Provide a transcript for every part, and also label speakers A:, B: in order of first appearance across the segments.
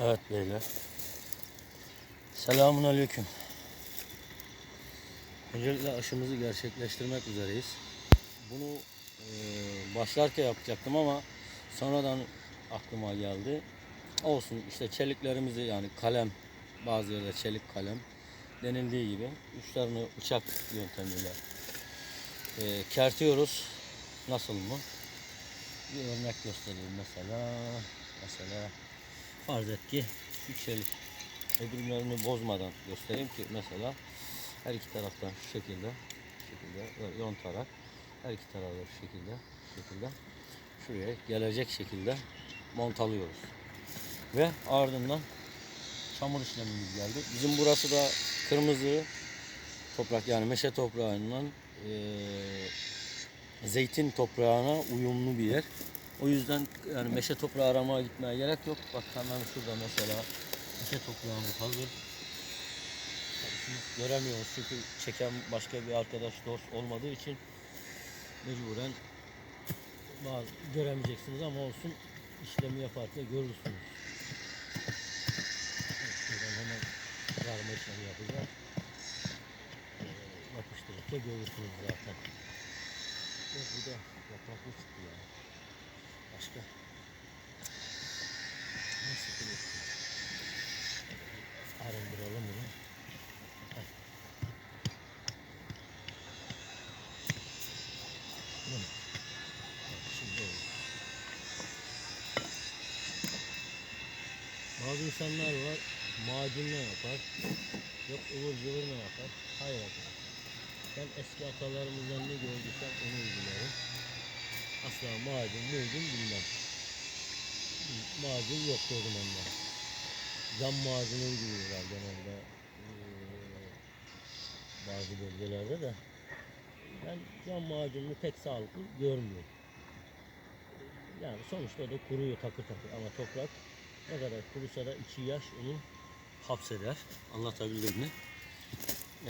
A: Evet beyler. Selamun aleyküm. Öncelikle aşımızı gerçekleştirmek üzereyiz. Bunu e, başlarken yapacaktım ama sonradan aklıma geldi. Olsun işte çeliklerimizi yani kalem bazı yerde çelik kalem denildiği gibi uçlarını bıçak yöntemiyle e, kertiyoruz. Nasıl mı? Bir örnek göstereyim mesela. Mesela farz et ki şu öbürlerini bozmadan göstereyim ki mesela her iki taraftan şu şekilde şekilde yontarak her iki tarafta şu şekilde şu şekilde şuraya gelecek şekilde montalıyoruz. Ve ardından çamur işlemimiz geldi. Bizim burası da kırmızı toprak yani meşe toprağından eee, zeytin toprağına uyumlu bir yer. O yüzden yani meşe toprağı aramaya gitmeye gerek yok. Bak hemen şurada mesela meşe toprağımız hazır. Tabii siz göremiyorsunuz çünkü çeken başka bir arkadaş dost olmadığı için mecburen bazı göremeyeceksiniz ama olsun işlemi yaparken görürsünüz. Şuradan hemen yarma işlemi yapacağız. Ee, yapıştırırken görürsünüz zaten. Bu da yapraklı çıktı yani. Başka. Arındıralım bunu. Heh. Bu mu? Evet, Şimdi oldu. Bazı insanlar var macunla yapar. Yok ıvır zıvır ne yapar? Hayır. Ben eski atalarımızdan ne gördüysem onu uygularım. Asla macun, mucun bilmem. Macun yoktu o zamanlar. Cam macunu uyguluyorlar genelde bazı bölgelerde de. Ben cam macununu pek sağlıklı görmüyorum. Yani sonuçta o da kuruyor takır takır ama toprak ne kadar kurusa da içi yaş onu hapseder. Anlatabildim mi?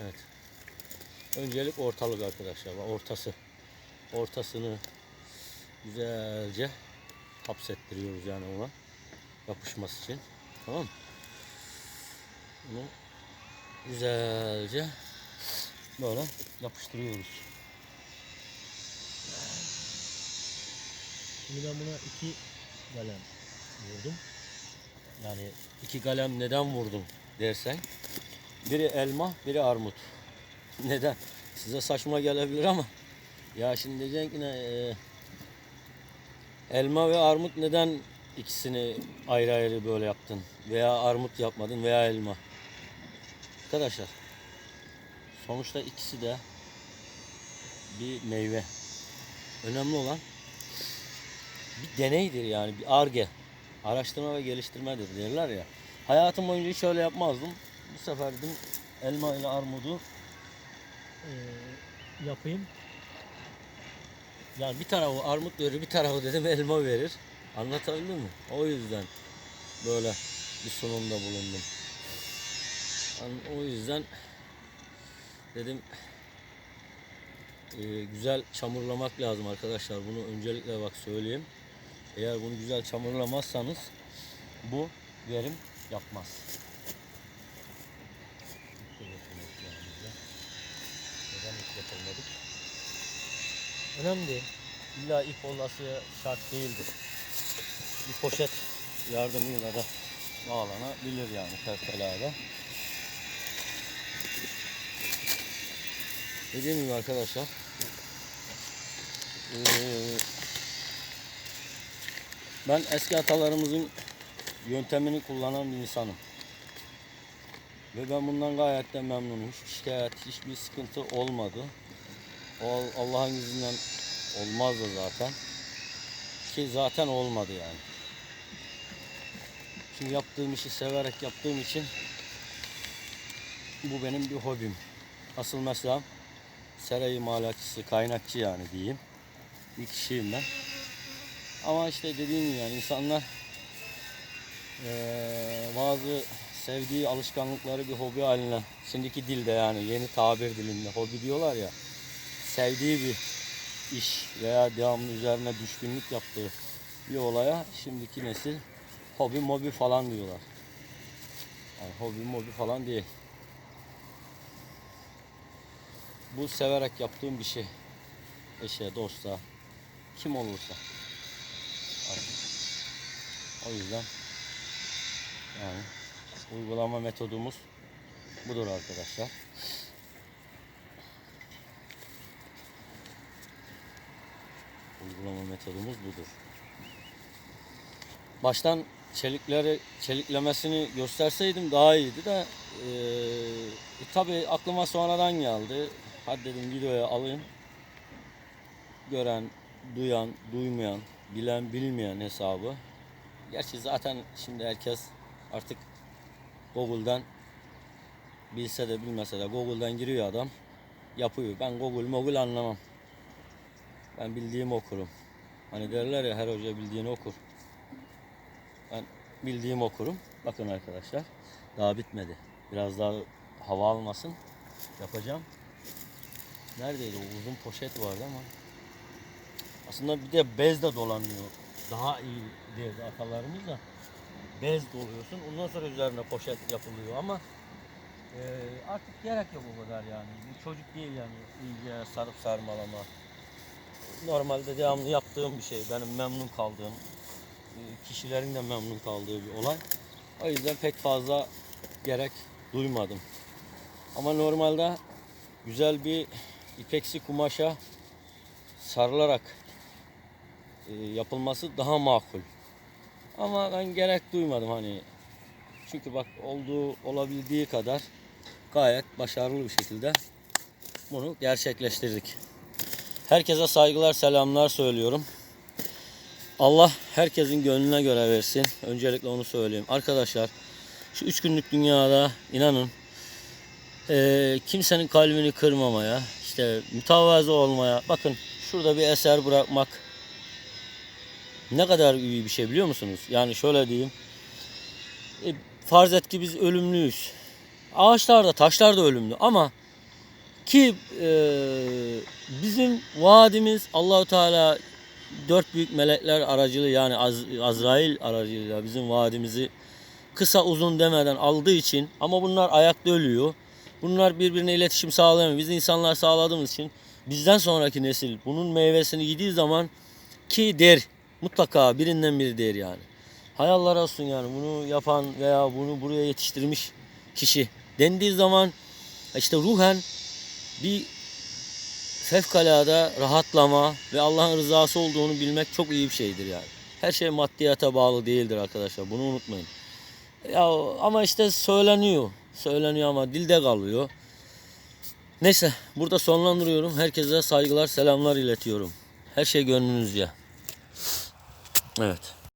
A: Evet. Öncelik ortalık arkadaşlar. Ortası. Ortasını güzelce hapsettiriyoruz yani ona. Yapışması için. Tamam mı? Bunu güzelce böyle yapıştırıyoruz. Şimdi ben buna iki kalem vurdum. Yani iki kalem neden vurdum dersen. Biri elma, biri armut. Neden? Size saçma gelebilir ama ya şimdi diyeceksin ki ne e, elma ve armut neden ikisini ayrı ayrı böyle yaptın veya armut yapmadın veya elma. Arkadaşlar sonuçta ikisi de bir meyve. Önemli olan bir deneydir yani bir arge. Araştırma ve geliştirmedir derler ya. Hayatım boyunca hiç öyle yapmazdım. Bu sefer dedim elma ile armudu eee, yapayım. Yani bir tarafı armut verir, bir tarafı dedim elma verir. Anlatabildim mi? O yüzden böyle bir sunumda bulundum. An- O yüzden dedim eee, güzel çamurlamak lazım arkadaşlar. Bunu öncelikle bak söyleyeyim. Eğer bunu güzel çamurlamazsanız bu verim yapmaz. Neden ip yapılmadık? Önemli. İlla ip olması şart değildir. Bir poşet yardımıyla da bağlanabilir yani fevkalade. Dediğim gibi arkadaşlar ben eski atalarımızın yöntemini kullanan bir insanım. Ve ben bundan gayet de memnunum. Hiçbir şikayet, hiçbir sıkıntı olmadı. O Allah'ın izniyle olmazdı zaten. Ki zaten olmadı yani. Şimdi yaptığım işi severek yaptığım için bu benim bir hobim. Asıl mesela sera imalatçısı, kaynakçı yani diyeyim. Bir kişiyim ben. Ama işte dediğim gibi yani insanlar eee, bazı sevdiği alışkanlıkları bir hobi haline şimdiki dilde yani yeni tabir dilinde hobi diyorlar ya sevdiği bir iş veya devamlı üzerine düşkünlük yaptığı bir olaya şimdiki nesil hobi mobi falan diyorlar. Yani hobi mobi falan değil. Bu severek yaptığım bir şey. Eşe, dosta, kim olursa. O yüzden yani uygulama metodumuz budur arkadaşlar. Uygulama metodumuz budur. Baştan çelikleri çeliklemesini gösterseydim daha iyiydi de eee tabi aklıma sonradan geldi. Hadi dedim videoya alayım. Gören, duyan, duymayan, bilen, bilmeyen hesabı. Gerçi zaten şimdi herkes artık Google'dan bilse de bilmese de Google'dan giriyor adam. Yapıyor. Ben Google Mogul anlamam. Ben bildiğimi okurum. Hani derler ya her hoca bildiğini okur. Ben bildiğimi okurum. Bakın arkadaşlar. Daha bitmedi. Biraz daha hava almasın. Yapacağım. Neredeydi o uzun poşet vardı ama. Aslında bir de bez de dolanıyor. Daha iyi derdi atalarımız da. Bez doluyorsun. Ondan sonra üzerine poşet yapılıyor ama e, artık gerek yok o kadar yani. Bir çocuk değil yani iyice sarıp sarmalama. Normalde devamlı yaptığım bir şey. Benim memnun kaldığım, e, kişilerin de memnun kaldığı bir olay. O yüzden pek fazla gerek duymadım. Ama normalde güzel bir ipeksi kumaşa sarılarak e, yapılması daha makul. Ama ben gerek duymadım hani. Çünkü bak olduğu olabildiği kadar gayet başarılı bir şekilde bunu gerçekleştirdik. Herkese saygılar, selamlar söylüyorum. Allah herkesin gönlüne göre versin. Öncelikle onu söyleyeyim. Arkadaşlar şu üç günlük dünyada inanın eee, kimsenin kalbini kırmamaya, işte mütevazı olmaya. Bakın şurada bir eser bırakmak ne kadar iyi bir şey biliyor musunuz? Yani şöyle diyeyim. E, farz et ki biz ölümlüyüz. Ağaçlar da taşlar da ölümlü ama ki e, bizim vaadimiz Allahu Teala dört büyük melekler aracılığı yani Az, Azrail aracılığıyla bizim vaadimizi kısa uzun demeden aldığı için ama bunlar ayakta ölüyor. Bunlar birbirine iletişim sağlayamıyor. Biz insanlar sağladığımız için bizden sonraki nesil bunun meyvesini yediği zaman ki der mutlaka birinden biri der yani. Hayallar olsun yani bunu yapan veya bunu buraya yetiştirmiş kişi dendiği zaman işte ruhen bir fevkalade rahatlama ve Allah'ın rızası olduğunu bilmek çok iyi bir şeydir yani. Her şey maddiyata bağlı değildir arkadaşlar. Bunu unutmayın. Ya ama işte söyleniyor. Söyleniyor ama dilde kalıyor. Neyse burada sonlandırıyorum. Herkese saygılar, selamlar iletiyorum. Her şey gönlünüzce. Evet.